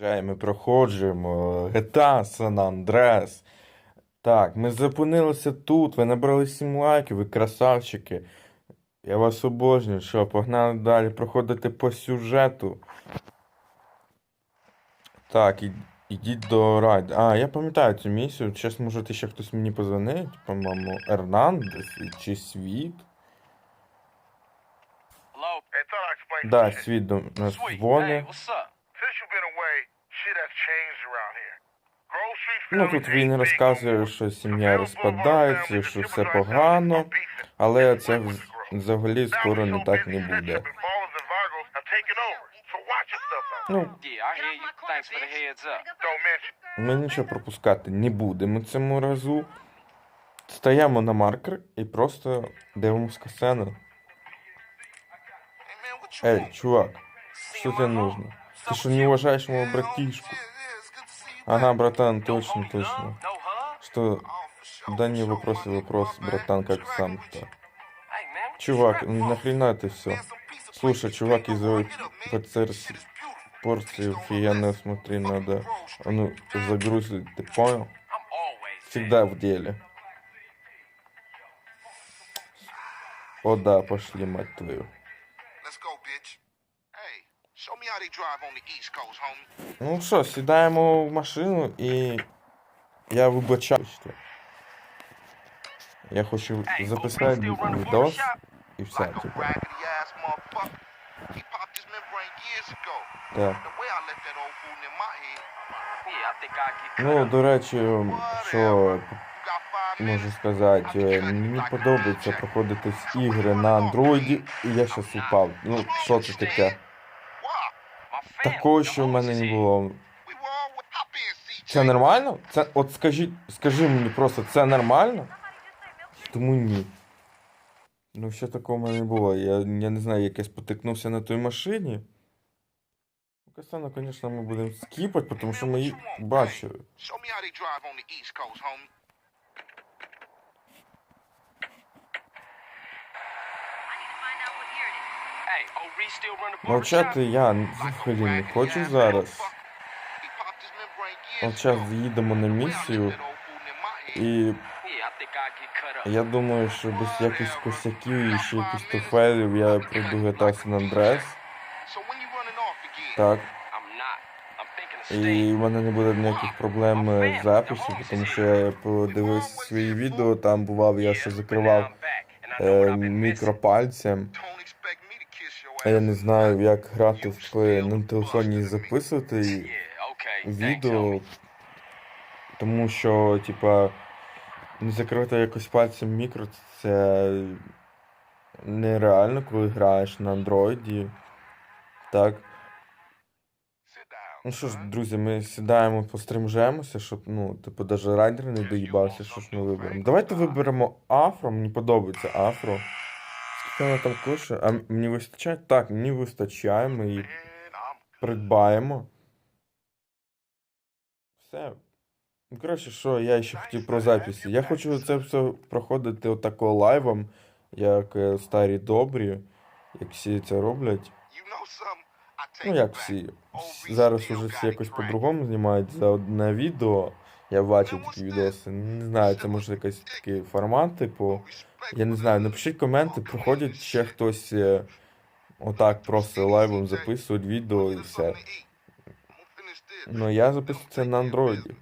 Е, Ми проходжуємо GTA San Andreas. Так, ми зупинилися тут. Ви набрали 7 лайків, ви красавчики. Я вас обожнюю. Що, погнали далі проходити по сюжету. Так, і, ідіть до райд. А, я пам'ятаю цю місію. Зараз може ще хтось мені позвонить. По-моєму, Ернандес чи Світ. I explained Да. Світ до нас дзвонить. Ну, тут він розказує, що сім'я розпадається, що все погано, але це взагалі скоро не так не буде. Ну, ми нічого пропускати не будемо цьому разу. Стаємо на маркер і просто дивимося сцену. Ей, чувак, що тебе нужно? Ти що не уважаєш мого братишку? Ага, братан, точно, точно. Что, да не вопросы, вопрос, братан, как сам-то. Чувак, for? нахрена ты все? Слушай, чувак из ПЦР порции офигенно смотри, надо. А ну, загрузить, ты понял? Всегда в деле. О да, пошли, мать твою. Ну що, сідаємо в машину і я вибачаюся. Я хочу записати відос і все, типу. Так. Ну, до речі, що можу сказати, мені подобається проходити з ігри на андроїді, і я щас упав. Ну, що це таке? Такого, що в мене не було. Це нормально? Це, от скажіть, скажи мені просто, це нормально? Тому ні. Ну, ще такого в мене не було. Я, я не знаю, як я спотикнувся на той машині. Ну, звісно, ми будемо скіпати, тому що ми її бачили. Show me how they drive on the East Coast, homie. Hey, oh, Reese still run the barbershop? Мовчати я взагалі не хочу зараз. От зараз їдемо на місію, і я думаю, що без якихось косяків і ще якихось туфелів я пройду San Andreas. Так. І в мене не буде ніяких проблем з запису, тому що я подивився свої відео, там бував, я ще закривав е, мікропальцем. Don't expect me to kiss your А я не знаю, як грати в на телефоні і записувати відео, тому що, типа, не закрити якось пальцем мікро, це нереально, коли граєш на андроїді. Так. Ну що ж, друзі, ми сідаємо, постримжемося, щоб, ну, типу, даже райдер не доїбався, що ж ми виберемо. Давайте виберемо афро, мені подобається афро. Скільки вона там коштує? А мені вистачає? Так, мені вистачає, ми її придбаємо. Все. Ну, коротше, що я ще хотів про записи. Я хочу це все проходити отако лайвом, як е, старі добрі, як всі це роблять. Ну, як. Всі- Зараз уже всі якось по-другому знімають за одне відео. Я бачив такі відоси. Не знаю, це може якийсь такий формат, типу. Я не знаю, напишіть коменти, проходять ще хтось е, отак просто лайвом записують відео і все. Ну, я записую це на андроїді.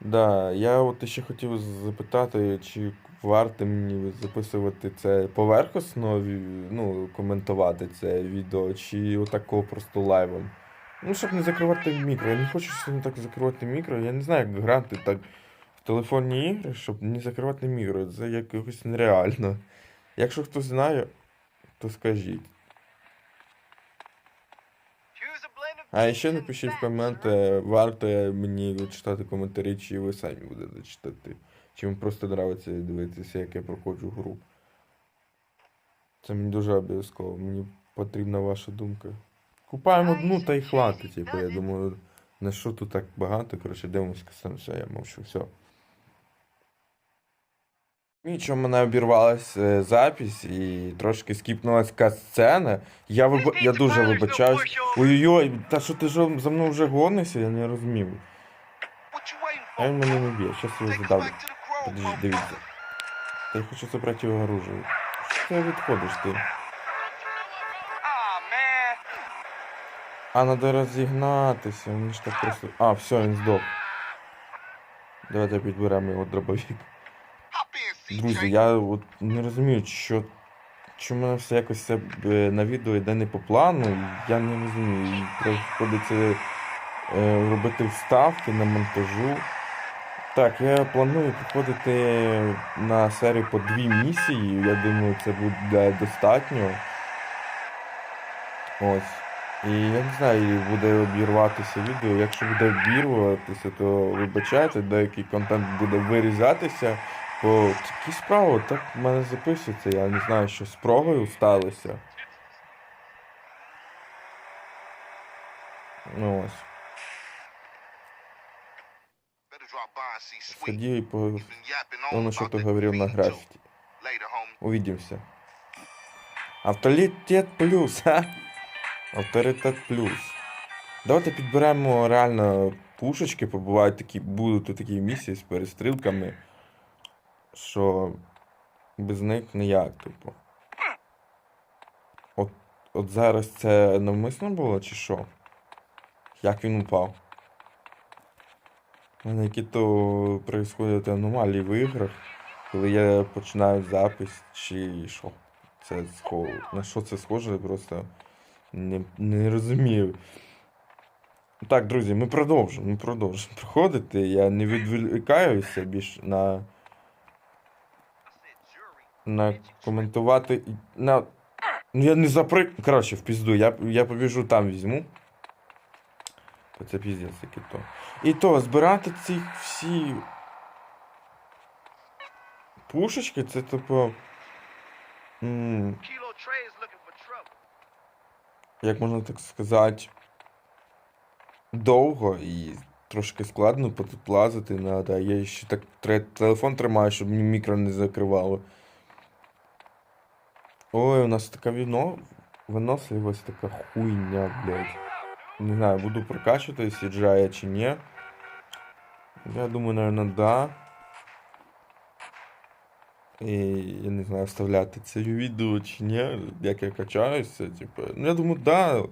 Да, я от ще хотів запитати, чи варто мені записувати це поверхосно, ну, коментувати це відео, чи отако просто лайвом. Ну, щоб не закривати мікро. Я не хочу сильно так закривати мікро. Я не знаю, як грати так в телефонні ігри, щоб не закривати мікро. Це якось нереально. Якщо хтось знає, то скажіть. А ще напишіть в коменти, варто мені читати коментарі, чи ви самі будете читати. Чи вам просто подобається дивитися, як я проходжу гру. Це мені дуже обов'язково, мені потрібна ваша думка. Купаємо одну та й хватить, типу, я думаю, на що тут так багато, коротше, дивимося, все, я мовчу, все. Нічого, в мене обірвалась е, запись і трошки скіпнулась сцена. Я виб... я дуже вибачаюсь. Ой-ой-ой, та що ти ж за мною вже гонишся, я не розумів. А він мене не б'є, щас його задавлю. Подожди, дивіться. Та я хочу забрати його оружие. Що ти відходиш ти? А, надо розігнатися, він ж так просто. А, все, він здох. Давайте підберемо його дробовик. Друзі, я от не розумію, що. Чому все якось це е, на відео йде не по плану, я не розумію. Приходиться е, робити вставки на монтажу. Так, я планую проходити на серію по дві місії. Я думаю, це буде достатньо. Ось. І я не знаю, буде обірватися відео. Якщо буде обірватися, то вибачайте, деякий контент буде вирізатися. Бо такі справи так в мене записується, я не знаю, що з прогою сталося. Ну ось. Сходи і по... Yapping on що ти говорив на графіті. Увидимся. Авторитет плюс, ха? Авторитет плюс. Давайте підберемо реально пушечки, бо бувають такі, будуть такі місії з перестрілками, що без них ніяк, типу. От, от зараз це навмисно було, чи що? Як він упав? У мене які то происходять аномалії в іграх, коли я починаю запис, чи що. Це схо... На що це схоже, просто не, не розумію. Так, друзі, ми продовжимо, ми продовжимо проходити. Я не відволікаюся більш на, на коментувати. На... Ну я не запри... Коротше, в пізду, я, я побіжу там візьму. Це піздець який то. І то, збирати ці всі пушечки, це типу. м, як можна так сказати, довго і трошки складно лазити треба. Я ще так телефон тримаю, щоб мені мікро не закривало. Ой, у нас така віно... виносливість така хуйня, блядь. Не знаю, буду прокачувати сіджая чи ні. Я думаю, наверное, да. І я не знаю, вставляти це відео чи ні, як я качаюся, типу. Ну, я думаю, да.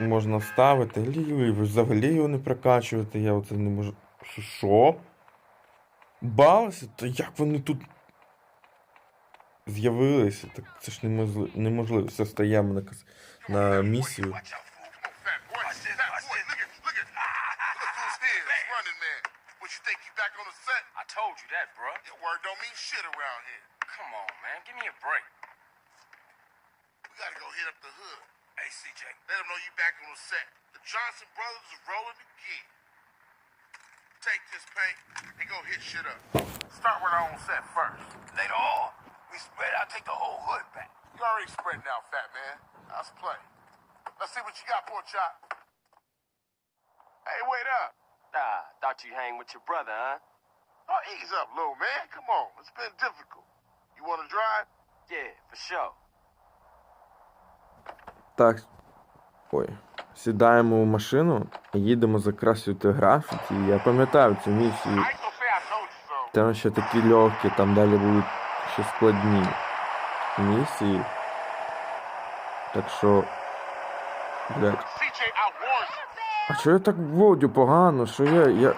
Можна вставити. Лівий, взагалі його не прокачувати, я оце не можу. Що? Балися? Та як вони тут з'явилися? Так це ж неможливо. неможливо. Все стаємо на, на місію. You that, bruh. Your word don't mean shit around here. Come on, man. Give me a break. We gotta go hit up the hood. Hey, CJ, let them know you back on the set. The Johnson brothers are rolling again. Take this paint and go hit shit up. Start with our own set first. Later on, we spread out, take the whole hood back. You already spreading out, fat man. Let's play. Let's see what you got, poor chop. Hey, wait up. Nah, thought you hang with your brother, huh? Oh, ease up, little man. Come on. It's been difficult. You want to drive? Yeah, for sure. Так. Ой. Сідаємо в машину і їдемо закрасити графіті. Я пам'ятаю цю місію. Там ще такі легкі, там далі будуть ще складні місії. Так що. Блядь. А що я так вводю погано? Що я. Я,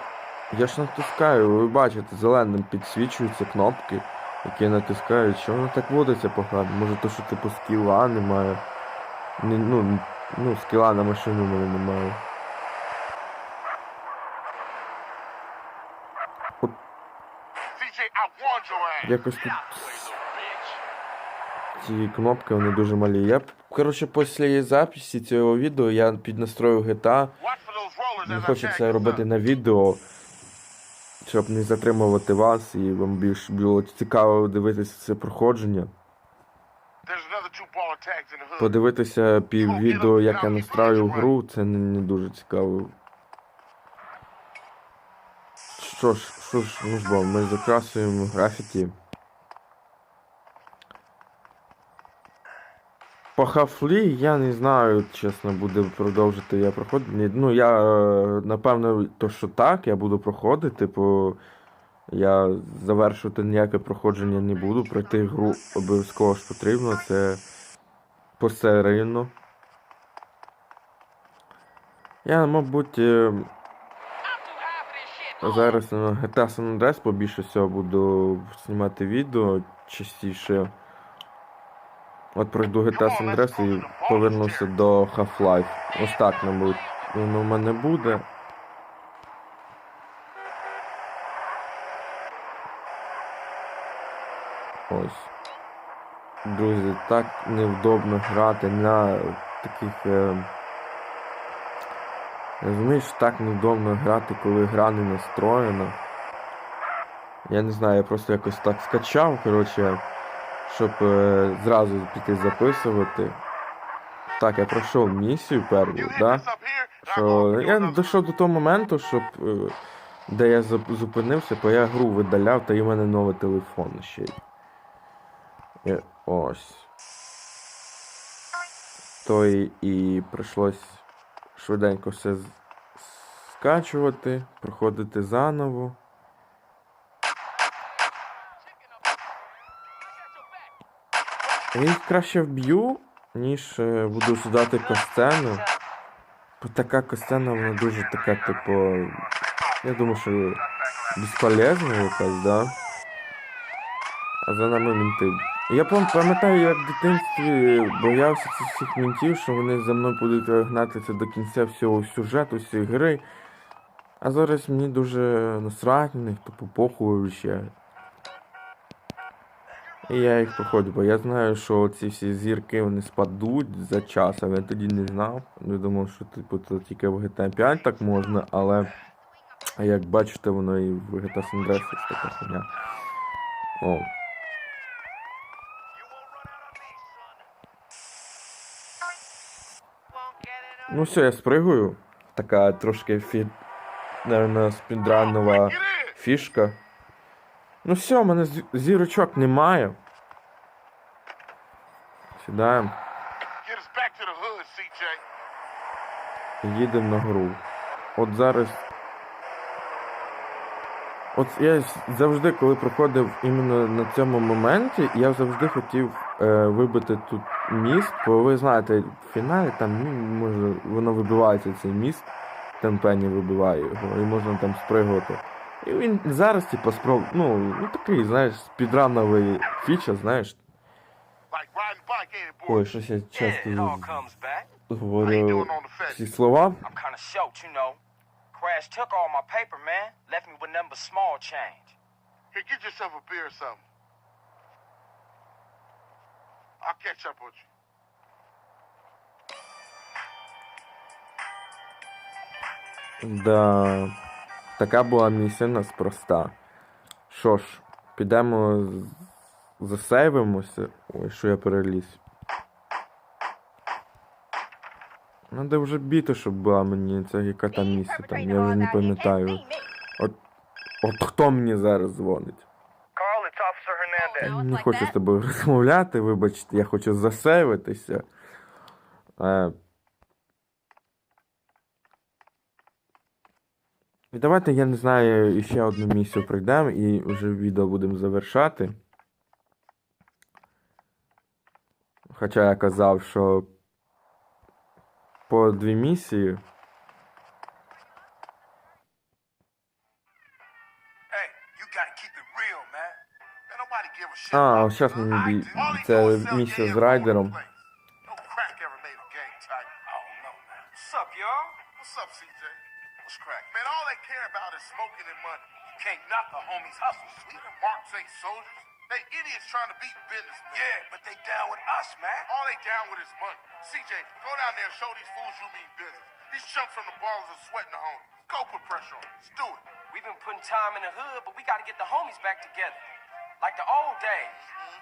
я ж натискаю, ви бачите, зеленим підсвічуються кнопки, які я натискаю. Що воно так водиться погано? Може то, що типу скіла немає. Ні, ну, ну, скіла на машину мене немає. От якось тут ці кнопки вони дуже малі. Я, коротше, після записі цього відео я піднастрою GTA. Не хочеться tag робити на відео, щоб не затримувати вас і вам більш було цікаво дивитися це проходження. Подивитися пів відео, як я настраю гру, це не, не дуже цікаво. Що ж, що ж, ну ж бо, ми закрасуємо графіті. По хафлі я не знаю, чесно, буде продовжити я проходити. Ну, я е, напевно, то що так, я буду проходити, типу. Я завершувати ніяке проходження не буду. Пройти гру обов'язково ж потрібно, це посередньо. Я, мабуть, е, зараз на GTA San Andreas побільше всього буду знімати відео частіше. От пройду GTA San Andreas і повернуся до Half-Life. Ось так, мабуть, воно в мене буде. Ось. Друзі, так невдобно грати на таких. Е... Розумієш, так невдобно грати, коли гра не настроєна. Я не знаю, я просто якось так скачав, коротше, щоб е, зразу піти записувати. Так, я пройшов місію першу, да? Що я дійшов до того моменту, щоб е, де я зупинився, бо я гру видаляв, та й в мене новий телефон ще й. І ось. То і, і прийшлось швиденько все скачувати, проходити заново. Я їх краще вб'ю, ніж е, буду сідати косцену. Бо така косцена, вона дуже така, типу. Я думаю, що безполезна якась, да? А за нами мінти. Я пам'ятаю, як в дитинстві боявся цих всіх мінтів, що вони за мною будуть гнатися до кінця всього сюжету, всієї гри. А зараз мені дуже насрать на них, типу похуй ще. І я їх проходжу, бо я знаю, що ці всі зірки вони спадуть за час, а я тоді не знав. Я думав, що типу це тільки в GTA 5 так можна, але як бачите, воно і в GTA San така хуйня. О. Ну все, я спригую. Така трошки фі... Наверно, спідранова фішка. Ну все, у мене зірочок немає. Сідаємо їдемо на гру. От зараз. От я завжди, коли проходив іменно на цьому моменті, я завжди хотів е, вибити тут міст, бо ви знаєте, в фіналі там, ну, може, воно вибивається цей міст, там Пенні вибиває його, і можна там спригувати. І він зараз, типу, спроб... ну, ну такий, знаєш, спідрановий фіча, знаєш. Like riding bike, ain't it, boy? Ой, щось я Yeah, часто it all comes back. How you говорю doing on the ці fence? слова. I'm kind of short, you know. Crash took all my paper, man. Left me with nothing but small change. Here, get yourself a beer or something. I'll catch up with you. Да. Така була місія у нас проста. Що ж, підемо засейвимося. Ой, що я переліз. Надо вже біти, щоб була мені ця яка там місія там, я вже не пам'ятаю. От, от хто мені зараз дзвонить? Я не хочу з тобою розмовляти, вибачте, я хочу засейвитися. Е, І давайте, я не знаю, ще одну місію пройдемо і вже відео будемо завершати. Хоча я казав, що по дві місії. А, зараз мені це місія з райдером. What's up, CJ? Crack? Man, all they care about is smoking and money. You can't knock the homies' hustle, sweet. Marks ain't soldiers. They idiots trying to beat businessmen. Yeah, but they down with us, man. All they down with is money. CJ, go down there and show these fools you mean business. These chumps from the ballers are sweating the homies. Go put pressure on them. Let's do it. We've been putting time in the hood, but we gotta get the homies back together. Like the old days. Mm-hmm.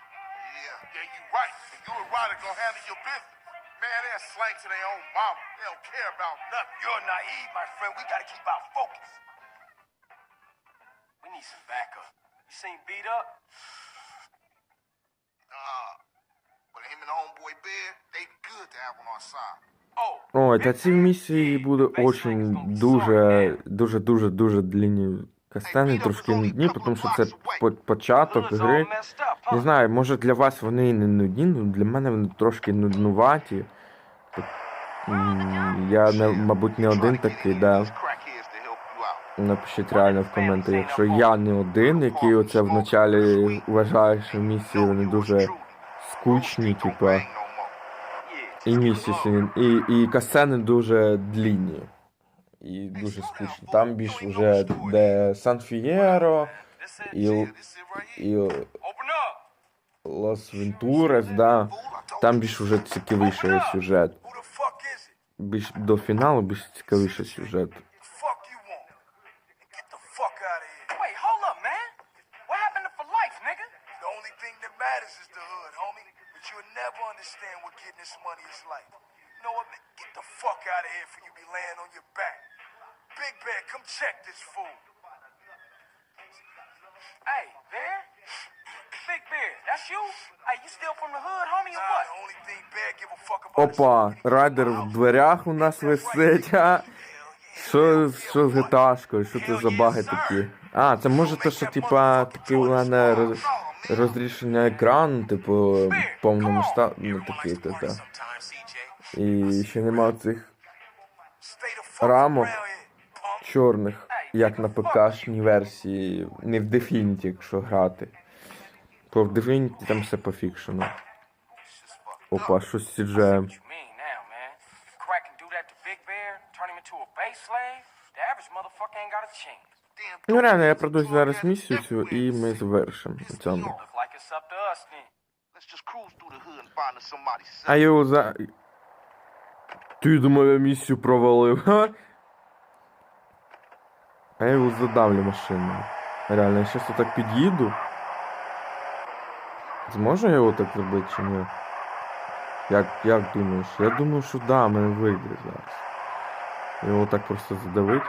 Yeah, yeah, you right. And you and Ryder gonna handle your business. Man, they're slang to their own mama. They don't care about nothing. You're naive, my friend. We gotta keep our focus. We need some backup. You seem beat up? Uh, but him and homeboy Bear, they good to have on our side. Oh, Ой, та ці місії буде очень дуже, дуже, дуже, дуже длинні касцени, трошки нудні, тому що це початок гри. Не знаю, може для вас вони і не нудні, ну для мене вони трошки нуднуваті. Я, не, мабуть, не один такий, да. Напишіть реально в коментарі, якщо я не один, який оце вначалі вважає, що місії вони дуже скучні, типа. І місії і, і касцени дуже длінні. І дуже скучні. Там більш вже де Сан Фієро і, і Лос Вентурес, да. Там більш вже цікавіший сюжет. Більш до фіналу більш цікавіший сюжет. Get the fuck out of here for you be laying on your back. Big Bear, come check this fool. Hey, Bear? Big Bear, that's you? Hey, you still from the hood, homie, or Nah, what? the only thing Bear give a fuck about is Опа, райдер в дверях у нас висить. А? Що, що з гиташкою? Що це за баги такі? А, це може те, що типа таке у мене роз- розрішення екрану, типу, повномасштабне таке, та, та. І ще нема цих рамок чорних, як на ПКшній версії, не в Definity, якщо грати. Definity там все по фікшену. Опа, щось. Damn, Ну реально, я продовжу зараз місію цю і ми завершимо цьому. А його за. Ти думав, я місію провалив, ха? А я його задавлю машиною. Реально, я щас отак під'їду. Зможу я його так зробити чи ні? Як, як думаєш? Я думаю, що да, мене вийде зараз. Його так просто задавить.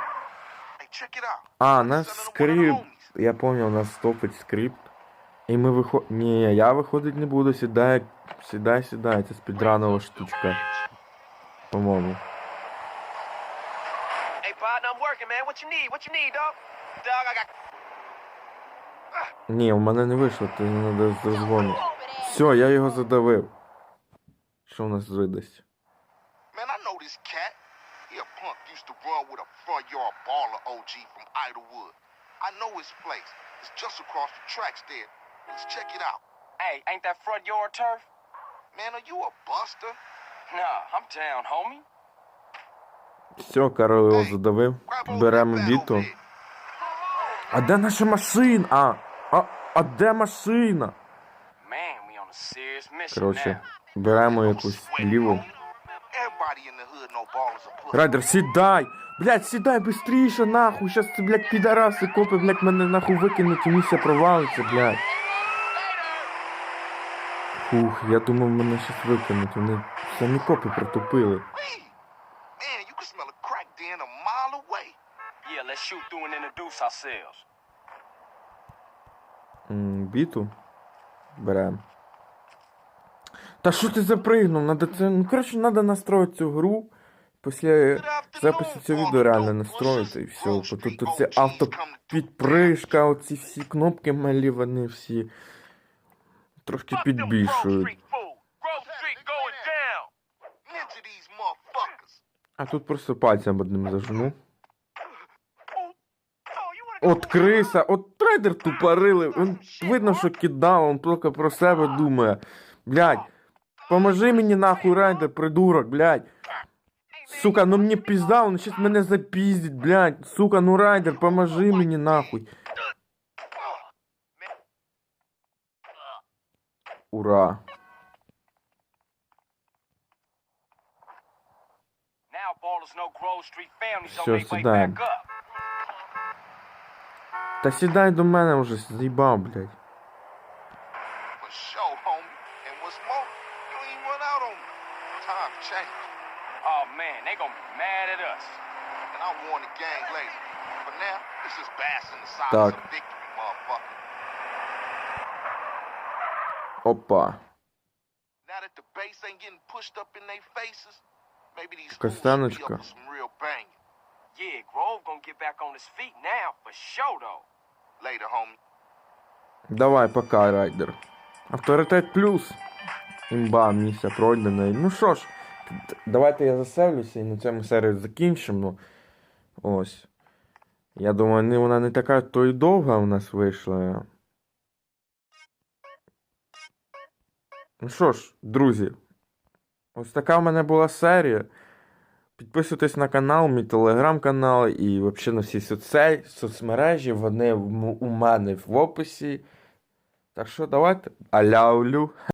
А, нас скрипт. Я понял, нас стопить скрипт. І ми виходимо. Ні, я виходить не буду, сідай, сідай, сідай, це спідранова штучка. По-моєму. Hey. Ні, у мене не вийшло, то не треба зазвонити. Все, я його задавив. Що у нас видасть? Man, I know this cat. He a punk used to run with a front yard baller OG from Idlewood. I know his place. It's just across the tracks there. Let's check it out. Hey, ain't that front yard turf? Man, are you a buster? Nah, I'm down, homie. Все, Карл його задавив. Grab on Беремо that bat біту. over there. А де наша машина? А, а, а де машина? Коротше, беремо якусь ліву. Райдер, сідай! Блять, сідай быстріше, нахуй! Щас це, блядь, підараси, копи, блядь, мене нахуй викинуть і місія провалиться, блядь. Фух, я думав, мене щас викинуть, вони самі копи протупили. Hey, man, you can smell a crack den a mile away. Yeah, let's shoot ourselves. М, Біту. Берем. Та що ти запригнув? Надо це. Ну коротше, треба настроїти цю гру. Після запису цього відео реально настроїти і все. Бо тут оці автопідпришка, оці всі кнопки малі, вони всі трошки підбільшують. А тут просто пальцем одним зажму. От криса, от трейдер тупорили. Він видно, що кидав, він тільки про себе думає. Блядь, поможи мені нахуй, райдер, придурок, блядь. Сука, ну мені пізда, он щас мене запіздить, блядь. Сука, ну райдер, поможи мені нахуй. Ура. Now ballers Та сідай до мене вже заїбав, блядь. Так. Опа. Костяночка. Yeah, Grove gonna get back on his feet now, for sure though. Later, homie. Давай, пока, райдер. Авторитет плюс. Імба, місія пройдена. Ну що ж, давайте я заселюся і на цьому серію закінчимо. Ось. Я думаю, не, вона не така то й довга у нас вийшла. Ну що ж, друзі, ось така в мене була серія. Підписуйтесь на канал, мій телеграм-канал і взагалі на всі соцсей, соцмережі. Вони у мене в описі. Так що давайте. Аляулю.